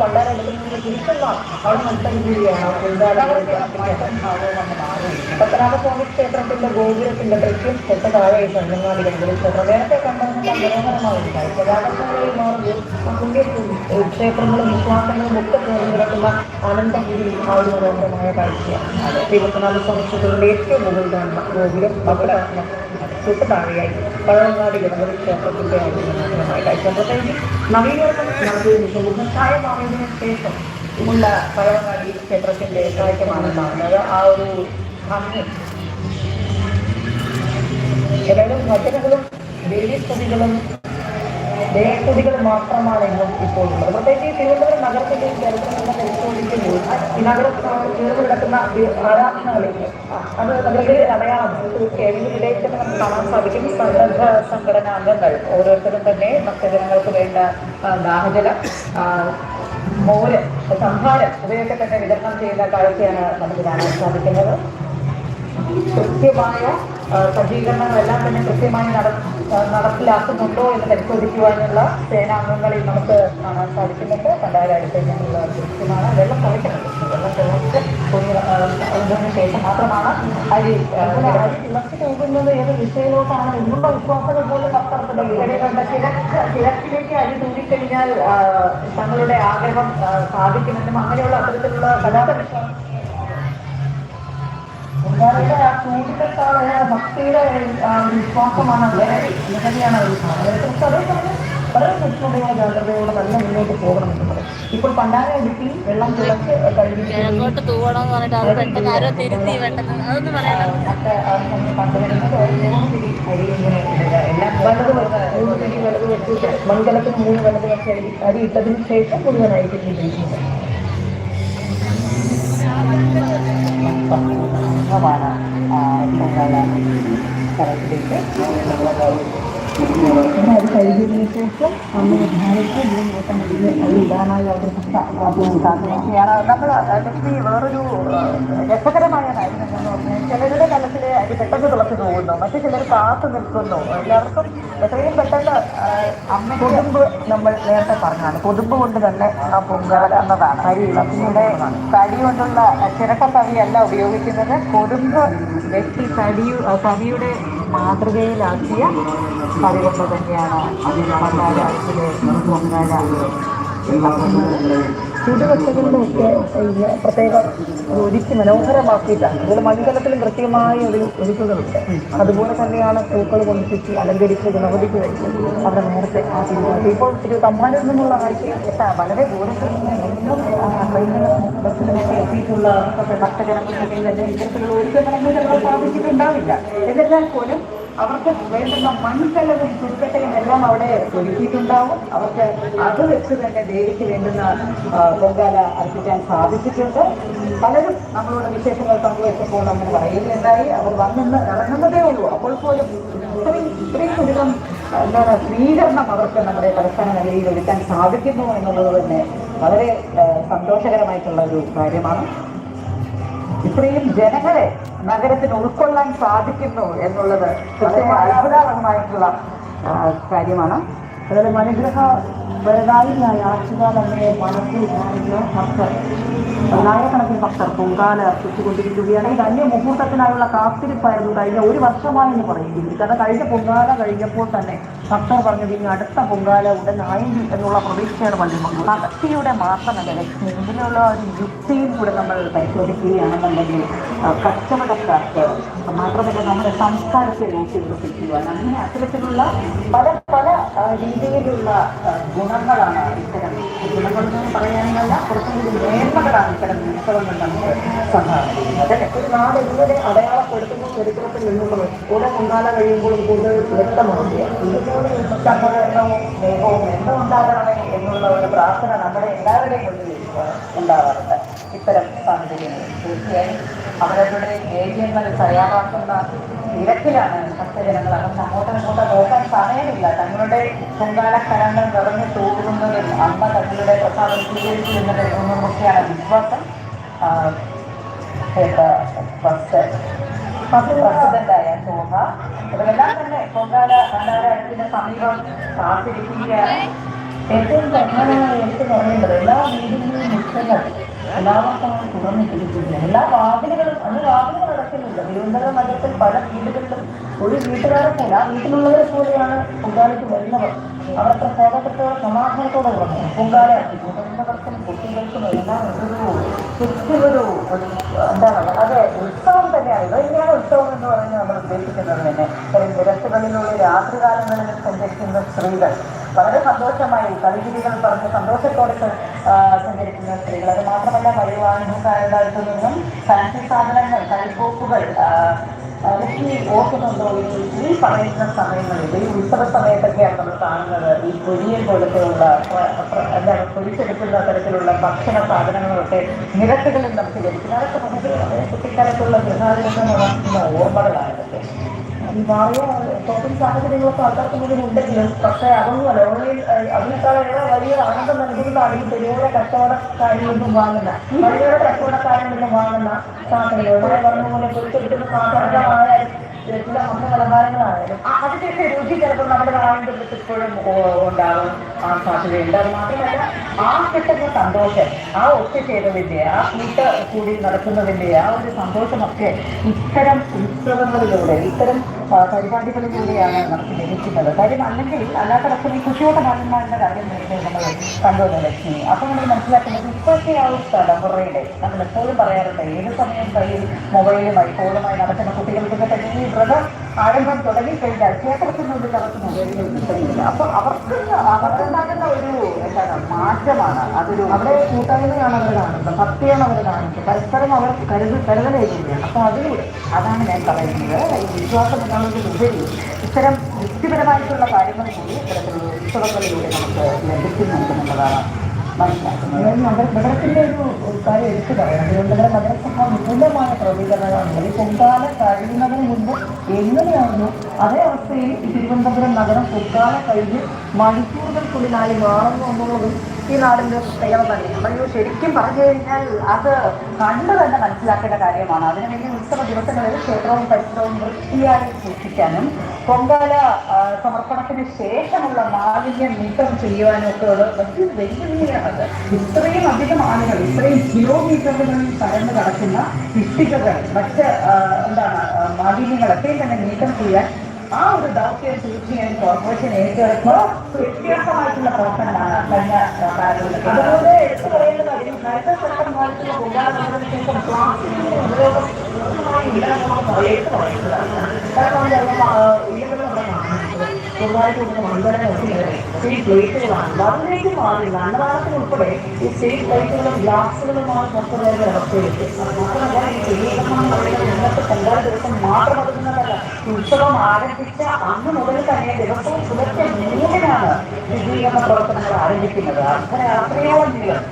പത്മനാഭസ്വാമി ക്ഷേത്രത്തിന്റെ ഗോപുരത്തിന്റെ ദൃശ്യം തൊട്ട താഴെ ഗണപതി ക്ഷേത്രം നേരത്തെ പുണ്യ ക്ഷേത്രങ്ങളും വിശ്വാസങ്ങളും ഒക്കെ തുറന്നു കിടക്കുന്ന ആനന്ദഗിരി ആ ഒരു മനോഹരമായ കാഴ്ചയാണ് ഇരുപത്തിനാല് സ്വാമി ഏറ്റവും മുകളിലാണ് ഗോപുരം അവിടെ തൊട്ട് താഴെയായി പഴവങ്ങാടി ഗണപതി ക്ഷേത്രത്തിന്റെ ആ ഒരു മനോഹരമായ കാഴ്ച പ്രത്യേകിച്ച് നവീകരണം നടത്തിയതിനു ശേഷം മാറിയതിനു ശേഷം ഉള്ള പഴവങ്ങാടി ക്ഷേത്രത്തിന്റെ കാഴ്ചമാണ് കാണുന്നത് ആ ഒരു ഭംഗി. ഏതായാലും വചനകളും ദേവീസ്തുതികളും ദേവസ്തുതികൾ മാത്രമാണ് ഇന്നും ഇപ്പോൾ ഉള്ളത്. പ്രത്യേകിച്ച് തിരുവനന്തപുരം നഗരത്തിന്റെ ചരിത്രമെല്ലാം പരിശോധിക്കുമ്പോൾ ഈ നഗരം ചേർന്ന് കിടക്കുന്ന ആരാധനാലയങ്ങൾ അത് നഗരത്തിലെ അടയാളം വിദേശത്ത് നമുക്ക് കാണാൻ സാധിക്കും. സന്നദ്ധ സംഘടനാ അംഗങ്ങൾ ഓരോരുത്തരും തന്നെ ഭക്തജനങ്ങൾക്ക് വേണ്ട ദാഹജലം മോര് സംഹാരം ഇവയൊക്കെ തന്നെ വിതരണം ചെയ്യുന്ന കാഴ്ചയാണ് നമുക്ക് കാണാൻ സാധിക്കുന്നത്. കൃത്യമായ സജ്ജീകരണങ്ങളെല്ലാം തന്നെ കൃത്യമായി നടപ്പിലാക്കുന്നുണ്ടോ എന്ന് പരിശോധിക്കുവാനുള്ള സേനാംഗങ്ങളിൽ നമുക്ക് കാണാൻ സാധിക്കുന്നുണ്ട്. കണ്ടാലടുത്ത് ഞങ്ങളുള്ള ദൃശ്യമാണ് വെള്ളം കുറയ്ക്കുന്നത് വെള്ളം കുറച്ച് അതിന് ശേഷം മാത്രമാണ് അരി ഇളക്കി പോകുന്നത് ഏത് ദിശയിലോട്ടാണ്? എന്നുള്ള വിശ്വാസങ്ങൾ പോലും അപ്പുറത്തുണ്ട് ഇവരുടെ ചില കിഴക്കിലേക്ക് അരി തൂങ്ങിക്കഴിഞ്ഞാൽ തങ്ങളുടെ ആഗ്രഹം സാധിക്കുമെന്നും അങ്ങനെയുള്ള അത്തരത്തിലുള്ള കലാപരിശ്രമം പൊങ്കാലയുടെ ആ ചൂടിനെക്കാൾ ഭക്തിയുടെ വിശ്വാസമാണ് ലഹരി ലഹരിയാണ് ഒരു സാധനത്തെക്കുറിച്ച് അതേസമയം വളരെ സൂക്ഷ്മതയോടെ ജാഗ്രതയോടെ തന്നെ മുന്നോട്ട് പോകണം പറയും ഇപ്പോൾ പണ്ടാര അടുപ്പിൽ വെള്ളം തിളച്ച് കിഴക്കോട്ട് അത് സമയം കണ്ടുവരുന്നത് മൂന്ന് വലത് വെച്ച് അരി അരി ഇട്ടതിന് ശേഷം മുഴുവനായി പൊങ്കാല സ്ഥലത്തിലേക്ക് പിന്നെ അത് കഴിഞ്ഞതിന് ശേഷം അന്ന് ഭാരത്ത് ഇതിന് വേണ്ടി അത് ഇടാനായി അവർ സാധിക്കുകയാണ് നമ്മൾ ലക്ഷ്മി വേറൊരു രസകരമായ കാര്യം ചിലരുടെ തലത്തിൽ അത് പെട്ടെന്ന് തുളച്ചു പോകുന്നു. മറ്റു ചിലർ കാത്തു നിൽക്കുന്നു. എല്ലാവർക്കും എത്രയും പെട്ടെന്ന് കൊതുമ്പ് നമ്മൾ നേരത്തെ പറഞ്ഞതാണ് കൊതുമ്പ് കൊണ്ട് തന്നെ ആ പൊങ്കാല എന്നതാണ്. അരി പിന്നീട് തടി കൊണ്ടുള്ള ചിരട്ട തവിയല്ല ഉപയോഗിക്കുന്നത്. കൊതുമ്പ് വെട്ടി തടി തവിയുടെ മാതൃകയിലാക്കിയ തടി കൊണ്ട് തന്നെയാണ് പൊങ്കാല പങ്കാല പൊങ്കാല ഉണ്ടാക്കുന്നത് ചുടുകട്ടകളിലും ഒക്കെ ഈ പ്രത്യേക ഒരു ഒരുക്കി മനോഹരമാക്കിയിട്ടാണ്. അതുപോലെ മൺകലത്തിലും കൃത്യമായ ഒരു ഒരുക്കുകളുണ്ട്. അതുപോലെ തന്നെയാണ് പൂക്കൾ കൊണ്ടിച്ച് അലങ്കരിച്ച് ഗണപതിക്ക് വെച്ച് അവിടെ നേരത്തെ ആ തിരുവാതിര ഇപ്പോൾ തിരു തമ്മാനിൽ നിന്നുള്ള കാഴ്ച വളരെ ദൂരത്തിൽ നിന്ന് ബസ്സിലൊക്കെ എത്തിയിട്ടുള്ള ഭക്തജനങ്ങൾക്ക് തന്നെ സാധിച്ചിട്ടുണ്ടാവില്ല. എന്നിരുന്നാൽ പോലും അവർക്ക് വേണ്ടുന്ന മൺകലവും ചുരുക്കട്ടയും എല്ലാം അവിടെ ഒരുക്കിയിട്ടുണ്ടാവും. അവർക്ക് അത് വെച്ച് തന്നെ ദേവിക്ക് വേണ്ടുന്ന പൊങ്കാല അർപ്പിക്കാൻ സാധിച്ചിട്ടുണ്ട്. പലരും നമ്മളോട് വിശേഷങ്ങൾ പങ്കുവെച്ചപ്പോൾ നമ്മൾ പറയുകയുണ്ടായി. അവർ വന്നെന്ന് ഇറങ്ങുന്നതേ ഉള്ളൂ. അപ്പോൾ പോലും ഇത്രയും ഇത്രയും അധികം എന്താണ് സ്വീകരണം അവർക്ക് നമ്മുടെ തലസ്ഥാന നിലയിൽ ഒരുക്കാൻ സാധിക്കുന്നു എന്നുള്ളത് തന്നെ വളരെ സന്തോഷകരമായിട്ടുള്ള ഒരു കാര്യമാണ്. ഇത്രയും ജനങ്ങളെ നഗരത്തിന് ഉൾക്കൊള്ളാൻ സാധിക്കുന്നു എന്നുള്ളത് വളരെ അത്ഭുതകരമായിട്ടുള്ള കാര്യമാണ്. അതുപോലെ മനുഗ്രഹ വരദായിയായ ആശുകാലമ്മയെ മനസ്സിൽ ധ്യാനിക്കുന്ന ഭക്തർ. പതിനായിരക്കണക്കിന് ഭക്തർ പൊങ്കാല അർപ്പിച്ചുകൊണ്ടിരിക്കുകയാണ് ഇത് അന്യ മുഹൂർത്തത്തിനായുള്ള കാത്തിരിപ്പായിരുന്നു കഴിഞ്ഞ ഒരു വർഷമായെന്ന് പറയുന്നത് കാരണം കഴിഞ്ഞ പൊങ്കാല കഴിഞ്ഞപ്പോൾ തന്നെ ഭക്തർ പറഞ്ഞു ഇനി അടുത്ത പൊങ്കാല ഉടൻ ആയെങ്കിൽ എന്നുള്ള പ്രതീക്ഷയാണ് വന്നിട്ടുള്ളത് ഭക്തിയുടെ മാത്രമല്ല ലക്ഷ്മി ഇതിനുള്ള ഒരു യുക്തിയും കൂടെ നമ്മൾ പരിശോധിക്കുകയാണെന്നുണ്ടെങ്കിൽ കച്ചവടക്കാർക്ക് മാത്രമല്ല നമ്മുടെ സംസ്കാരത്തെ നോക്കി വികസിക്കുവാൻ അങ്ങനെ അത്തരത്തിലുള്ള പല പല രീതിയിലുള്ള ഗുണങ്ങളാണ് ഇത്തരം ഗുണങ്ങളെന്ന് പറയാനല്ല കുറച്ചുകൂടി മേന്മകളാണ് ഇത്തരം ഉത്സവങ്ങൾ നമുക്ക് സംഭാവന ചെയ്യുന്നത്? ഒരു നാട് ഇങ്ങനെ അടയാളപ്പെടുത്തുന്ന ചരിത്രത്തിൽ നിന്നുള്ളത് കൂടെ പൊങ്കാല കഴിയുമ്പോഴും കൂടുതൽ വ്യക്തമാവുകയാണ്. സഹകരണവും സ്നേഹവും എന്നും ഉണ്ടാകണമേ എന്നുള്ള ഒരു പ്രാർത്ഥന നമ്മുടെ എല്ലാവരുടെയും ഉള്ളിൽ ഉണ്ടാവാറുണ്ട്. ഇത്തരം സാഹചര്യങ്ങളിൽ. തീർച്ചയായും അവരവരുടെ ഏരിയങ്ങൾ തയ്യാറാക്കുന്ന തിരക്കിലാണ് ഭക്തജനങ്ങൾ അവർക്ക് അങ്ങോട്ടും ഇങ്ങോട്ടും നോക്കാൻ സമയമില്ല. തങ്ങളുടെ പൊങ്കാലക്കരങ്ങൾ നിറഞ്ഞു തൂകുന്നതിൽ അമ്മ തങ്ങളുടെ പ്രസാദം സ്വീകരിച്ചിരുന്നതിൽ ഒന്നുമൊക്കെയാണ് വിശ്വാസം. പ്രസിഡന്റായ ശോഭ ഇവരെല്ലാം തന്നെ പൊങ്കാല ഭണ്ഡാരത്തിന് സമീപം കാത്തിരിക്കുകയാണ്. ഏറ്റവും പ്രധാനമായി എടുത്തു പറയേണ്ടത് എല്ലാ വീടുകളിലും മുറ്റങ്ങൾ എല്ലാവർക്കും തുറന്നിട്ടിരിക്കുകയാണ് എല്ലാ വാതിലുകളും അന്ന് വാതിലുകൾ അടയ്ക്കുന്നില്ല തിരുവനന്തപുരം നഗരത്തിൽ പല വീടുകളിലും ഒരു വീട്ടുകാരെ പോലെ ആ വീട്ടിലുള്ളവരെ പോലെയാണ് പൊങ്കാലയ്ക്ക് വരുന്നവർ. അവർക്ക് സ്വാഗതത്തോടെ സമാധാനത്തോടെ ഉറങ്ങും പൊങ്കാല മുതിർന്നവർക്കും കുട്ടികൾക്കും എല്ലാം ഒരു ഒരു എന്താണ് വളരെ ഉത്സവം തന്നെയാണ്. ഇത് ഉത്സവം എന്ന് പറയുന്നത് നമ്മൾ ഉദ്ദേശിക്കുന്നത് തന്നെ. ഇത്രയും നിരത്തുകളിലുള്ള രാത്രികാലങ്ങളിൽ സഞ്ചരിക്കുന്ന സ്ത്രീകൾ വളരെ സന്തോഷമായി കളിചിരികൾ പറഞ്ഞ് സന്തോഷത്തോടെ സഞ്ചരിക്കുന്ന സ്ത്രീകൾ. അത് മാത്രമല്ല പരിവാഹനക്കാരുടെ നിന്നും ഫാൻസി സാധനങ്ങൾ കൈപ്പോക്കുകൾ ലക്ഷ്മി ഓർക്കുന്നുണ്ടോ ഈ പറയുന്ന സമയങ്ങളിൽ ഈ ഉത്സവ സമയത്തൊക്കെയാണ് നമ്മൾ കാണുന്നത്. ഈ പൊരിയൻ പോലത്തെയുള്ള എന്താണ് പൊരിച്ചെടുക്കുന്ന തരത്തിലുള്ള ഭക്ഷണ സാധനങ്ങളൊക്കെ നിരക്കുകളിൽ നമുക്ക് ലഭിക്കുന്നത് അതൊക്കെ നമുക്ക് കുട്ടിക്കാലത്തുള്ള ഗൃഹാതിരങ്ങൾ ഓർമ്മകളാണ് ഇതൊക്കെ. മാറിയ ഷോപ്പിംഗ് സാഹചര്യങ്ങളൊക്കെ ആൾക്കാർക്ക് മുന്നിൽ ഉണ്ടെങ്കിലും പക്ഷേ അതൊന്നുമല്ല ഓൺലൈൻ അതിനേക്കാളേറെ വലിയ ആനന്ദം നൽകുന്നതാണ് ഈ തെരുവുകളെ കച്ചവടക്കാരിൽ നിന്നും വാങ്ങുന്ന വഴിയുടെ കച്ചവടക്കാരിൽ നിന്നും വാങ്ങുന്ന സാധനങ്ങൾ. പറഞ്ഞ പോലെ പൊരിച്ചെടുക്കുന്ന സാധനങ്ങളായാലും അന്ന പലഹാരങ്ങളായാലും ആ അതിന്റെയൊക്കെ രുചി ചിലപ്പോൾ നമ്മുടെ നാടിന്റെ ഇപ്പോഴും ഉണ്ടാകും ആ സാധ്യതയുണ്ട്. അത് മാത്രമല്ല ആ കിട്ടുന്ന സന്തോഷം ആ ഒത്തുചേരലിന്റെ ആ കൂട്ട കൂടി നടക്കുന്നതിന്റെ ആ ഒരു സന്തോഷമൊക്കെ ഇത്തരം ഉത്സവങ്ങളിലൂടെ ഇത്തരം പരിപാടികളിലൂടെയാണ് നമുക്ക് ലഭിക്കുന്നത്. കാര്യം അല്ലെങ്കിൽ അല്ലാത്ത പക്ഷം ഈ കുട്ടിയോട്ട ബാലന്മാരുടെ കാര്യം നമ്മൾ കണ്ടുവന്ന ലക്ഷ്മി. അപ്പോൾ നമ്മൾ മനസ്സിലാക്കുന്നത് ഇപ്പോഴത്തെ ആ ഒരു തലമുറയുടെ നമ്മൾ എപ്പോഴും പറയാറുണ്ട് ഏത് സമയം കയ്യിൽ മൊബൈലുമായി ഫോണുമായി നടക്കുന്ന കുട്ടികൾക്കൊക്കെ തന്നെ ആരംഭം തുടങ്ങി കഴിഞ്ഞാൽ ക്ഷേത്രത്തിനുള്ളിൽ കിട്ടുന്നില്ല അപ്പോൾ അവർക്ക് അവർക്കുണ്ടാകുന്ന ഒരു എന്താണ് മാറ്റമാണ്. അതൊരു അവിടെ കൂട്ടായ്മയാണ് അവർ കാണുന്നത്. ഭക്തിയാണ് അവർ കാണുന്നത് പരസ്പരം അവർ കരുതൽ കരുതലേക്കുകയാണ് അപ്പോൾ അതിലൂടെ അതാണ് ഞാൻ പറയുന്നത്. ഈ വിശ്വാസം എന്നുള്ളതിലുപരി ഇത്തരം വ്യക്തിപരമായിട്ടുള്ള കാര്യങ്ങൾ കൂടി ഇത്തരത്തിലുള്ള ഉത്സവങ്ങളിലൂടെ നമുക്ക് ലഭിക്കുന്നുണ്ട് എന്നുള്ളതാണ്. നഗരത്തിന്റെ ഒരു കാര്യം എടുത്തു പറയാം. തിരുവനന്തപുരം നഗരസഭ വിപുലമായ ക്രമീകരണങ്ങളാണ്. ഈ പൊങ്കാല കഴിയുന്നതിന് മുമ്പ് എങ്ങനെയായിരുന്നു അതേ അവസ്ഥയിൽ തിരുവനന്തപുരം നഗരം പൊങ്കാല കഴിഞ്ഞ് മണിക്കൂറുകൾക്കുള്ളിലായി മാറുന്നു എന്നുള്ളതും ഈ നാടിന്റെ പ്രത്യേകത പറയും നമ്മൾ ശരിക്കും പറഞ്ഞു കഴിഞ്ഞാൽ അത് കണ്ടു തന്നെ മനസ്സിലാക്കേണ്ട കാര്യമാണ്. അതിനുവേണ്ടി ഉത്സവ ദിവസങ്ങളിൽ ക്ഷേത്രവും പരിസരവും വൃത്തിയായി സൂക്ഷിക്കാനും പൊങ്കാല സമർപ്പണത്തിന് ശേഷമുള്ള മാലിന്യം നീക്കം ചെയ്യുവാനും ഒക്കെ ഉള്ള വലിയ വെല്ലുവിളിയാണത് ഇത്രയും അധികം ആളുകൾ ഇത്രയും കിലോമീറ്ററുകളിൽ കടന്നു കടക്കുന്ന ഇഷ്ടികകൾ മറ്റ് എന്താണ് മാലിന്യങ്ങളൊക്കെയും തന്നെ നീക്കം ചെയ്യാൻ ആ ഒരു ദൗത്യം തീർച്ചയായും കോർപ്പറേഷൻ ഏറ്റെടുക്കുമ്പോൾ വ്യത്യാസമായിട്ടുള്ള പ്രവർത്തനമാണ് കഴിഞ്ഞ കാലങ്ങളിൽ അതുപോലെ എടുത്തു പറയേണ്ട കാര്യം അടുത്ത സെക്കൻഡായിട്ടുള്ള പൊങ്കാല വന്നതിന് ശേഷം പ്ലാസ്റ്റിക്കിന്റെ ഉപയോഗം പൂർണമായും ഇല്ലാതെ പറയേണ്ട വയസ്സിലാണ് കാരണം ഉൾപ്പെടെ ഈ ഉത്സവം ആരംഭിച്ച അന്ന് മുതൽ തന്നെ ദിവസവും പുലർച്ചെ മൂന്നിനാണ്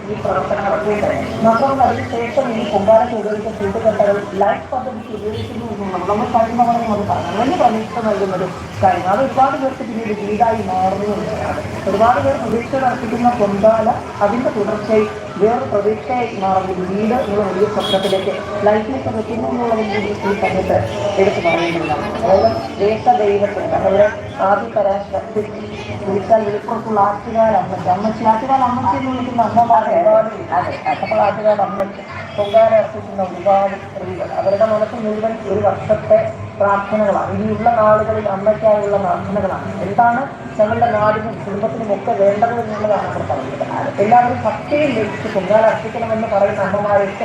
ഈ പ്രവർത്തനം നടത്തിയിട്ട് മാത്രമല്ല അതിനുശേഷം ഈ പൊങ്കാലയ്ക്ക് ഉപയോഗിച്ച ചൂട്ടുകെട്ടകൾ ലൈഫ് പദ്ധതിക്ക് നമ്മൾ പ്രതീക്ഷ നൽകുന്നൊരു കാര്യം അത് ഒരുപാട് പേർക്ക് പിന്നീട് വീടായി മാറുന്നു എന്നുള്ളതാണ് ഒരുപാട് പേർ പ്രതീക്ഷ നടത്തിക്കുന്ന പൊന്താല അതിന്റെ തുടർച്ചയായി വേറെ പ്രതീക്ഷയായി മാറുന്നത് വീട് എന്നുള്ള വലിയ സ്വപ്നത്തിലേക്ക് ലൈഫിലേക്ക് വെക്കുന്നു എന്നുള്ളതും കൂടി ഈ സമയത്ത് എടുത്തു പറയുന്നതാണ് അതായത് ദേശ ദൈവത്തിന് നമ്മുടെ ആദ്യ പരാശക്തി. വിളിച്ചാൽ വിളിപ്പുറത്തുള്ള ആറ്റുകാൽ അമ്മച്ചി അമ്മച്ചി ആറ്റുകാൽ അമ്മച്ചി എന്ന് വിളിക്കുന്ന അമ്മമാരെ അതെ അപ്പോൾ ആറ്റുകാൽ അമ്മച്ചി പൊങ്കാല അർപ്പിക്കുന്ന ഒരുപാട് സ്ത്രീകൾ. അവരുടെ മനസ്സിൽ മുഴുവൻ ഒരു വർഷത്തെ പ്രാർത്ഥനകളാണ്. ഇനിയുള്ള നാളുകളിൽ അമ്മയ്ക്കായുള്ള പ്രാർത്ഥനകളാണ്. എന്താണ് ഞങ്ങളുടെ നാടിനും കുടുംബത്തിനും ഒക്കെ വേണ്ടത് എന്നുള്ളതാണ് അവർ പറയുന്നത്. എല്ലാവരും ഭക്തിയിൽ ലഭിച്ച് പൊങ്കാല അർപ്പിക്കണമെന്ന് പറയുന്ന അമ്മമാരൊക്കെ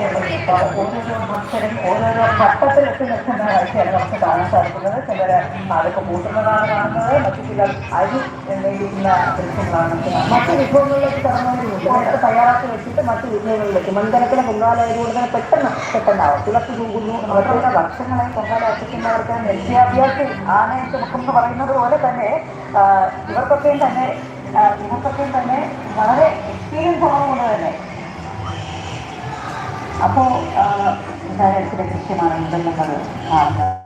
ഓരോരോ ഭക്തരും ഓരോരോ ഘട്ടത്തിലൊക്കെ നിൽക്കുന്ന കാഴ്ചയാണ് നമുക്ക് കാണാൻ സാധിക്കുന്നത്. ചിലർ അതൊക്കെ കൂട്ടുന്നതാണ് കാണുന്നത് മറ്റു ചിലർ അരി എന്നിരിക്കുന്ന ദൃശ്യങ്ങളാണ്. മറ്റു വിഭവങ്ങളിലേക്ക് കടന്നവരുമുണ്ട് നേരത്തെ തയ്യാറാക്കി വെച്ചിട്ട് മറ്റു വിഭവങ്ങളിലേക്ക് മൺകലത്തിലെ പൊങ്കാലയോട് തന്നെ പെട്ടെന്ന് പെട്ടെന്നാവും തുളച്ചു തൂകുന്നു അവരുടെ ഭക്ഷണങ്ങളെ പൊങ്കാല അർപ്പിക്കുന്നവർക്ക് വിദ്യാഭ്യാസം ആണ് എന്ന് പറയുന്നത് പോലെ തന്നെ ഇവർക്കൊക്കെയും തന്നെ ഇവർക്കൊക്കെയും തന്നെ വളരെ എക്സ്പീരിയൻസ് ആവുന്നത് തന്നെ. അപ്പോൾ എന്താ ദൃശ്യമാണ് എന്തെന്നുള്ളത് നമ്മൾ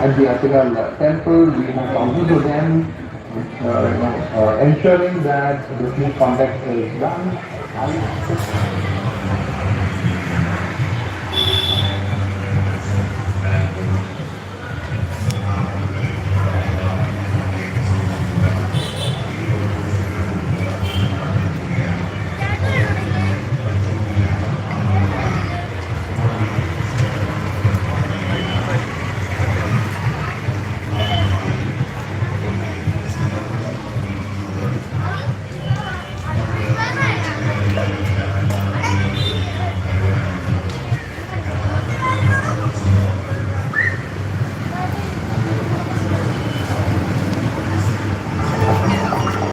at the Attikal temple, we have thousands of them, uh, uh, ensuring that the business conduct is done.